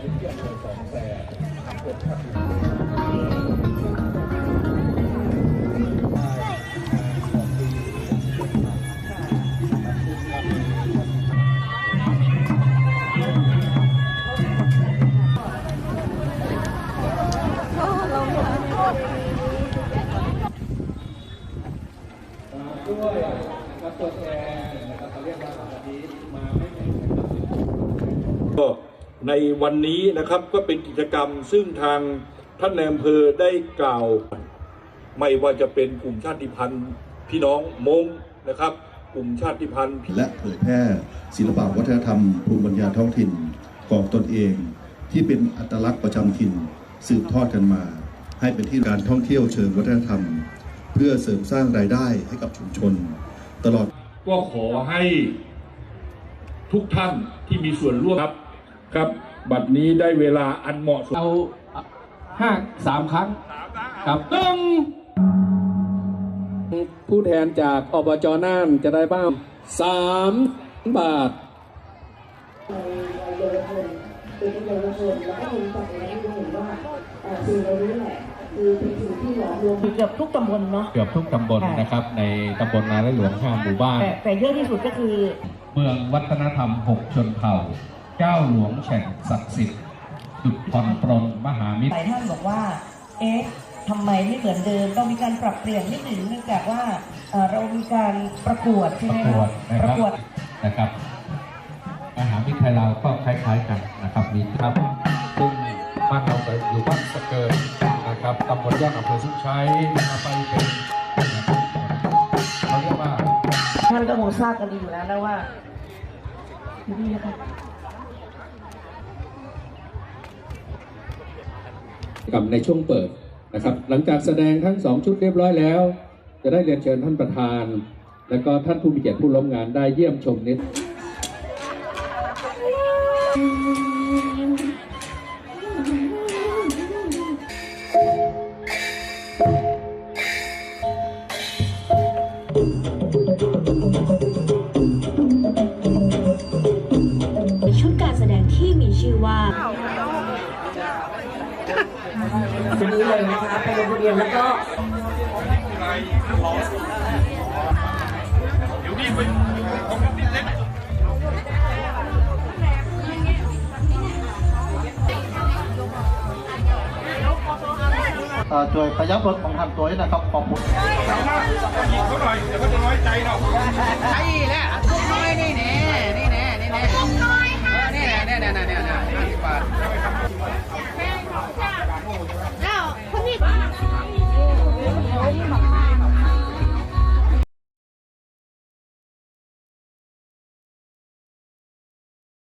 พื้นที่อำเภอสองแสนกดขับด้วยนะครับตัวแทนนะครับเขาเรียกว่าวันนี้มาไม่ถึงนะครับ ในวันนี้นะครับก็เป็นกิจกรรมซึ่งทางท่านในอำเภอได้กล่าว ไม่ว่าจะเป็นกลุ่มชาติพันธุ์พี่น้องมงนะครับ กลุ่มชาติพันธุ์ และเผยแพร่ศิลปวัฒนธรรมภูมิปัญญาท้องถิ่นของตนเอง ที่เป็นอัตลักษณ์ประจำถิ่นสืบทอดกันมา ให้เป็นที่การท่องเที่ยวเชิงวัฒนธรรม เพื่อเสริมสร้างรายได้ให้กับชุมชน ตลอดก็ขอให้ทุกท่านที่มีส่วนร่วมครับ ครับ บัดนี้ได้เวลาอันเหมาะสมเอาห้าสามครั้งครับหนึ่งผู้แทนจากอบจน่านจะได้บ้างสามบาทเยาวชนเป็นเยาวชนแล้วก็คนฝั่งนี้ก็เห็นว่าเอ่อสิ่งเหล่านี้แหละคือเป็นสิ่งที่หลอมรวมเกือบทุกตำบลเนาะเกือบทุกตำบลนะครับ ในตำบลนาและหลวงห้าหมู่บ้านแต่แต่เยอะที่สุดก็คือ เมืองวัฒนธรรมหกชนเผ่า เจ้าหลวงแฉ่งศักดิ์สิทธิ์จุดผ่อนปรนมหามิตรหลายท่านบอกว่า เอ๊ะทำไมไม่เหมือนเดิมต้องมีการปรับเปลี่ยนนิดหนึ่งเนื่องจากว่าเอ่อเรามีการประกวดใช่ไหมประกวดนะปครัระบกวด นะครับมหาวิทยาลัยก็คล้ายๆกันนะครับ มีครับซึ่งบ้านเราก็อยู่บ้านสะเกิดนะครับตำบลย่านอำเภอสุขชัยมาไปเป็นนะครับเขาเรียกว่า ท่านก็คงทราบกันดีอยู่แล้วนะว่าอยู่นี่นะคะ กับในช่วงเปิดนะครับ หลังจากแสดงทั้งสองชุดเรียบร้อยแล้ว จะได้เรียนเชิญท่านประธาน และก็ท่านผู้มีเกียรติผู้ร่วมงานได้เยี่ยมชมนิดชุด ทีนี้เลยนะคะไปลงทะเบียนแล้วก็เอ่อช่วยขยับรถของท่านตัวนี้นะครับ ขอบคุณเขาหน่อยเดี๋ยวเขาจะน้อยใจเรา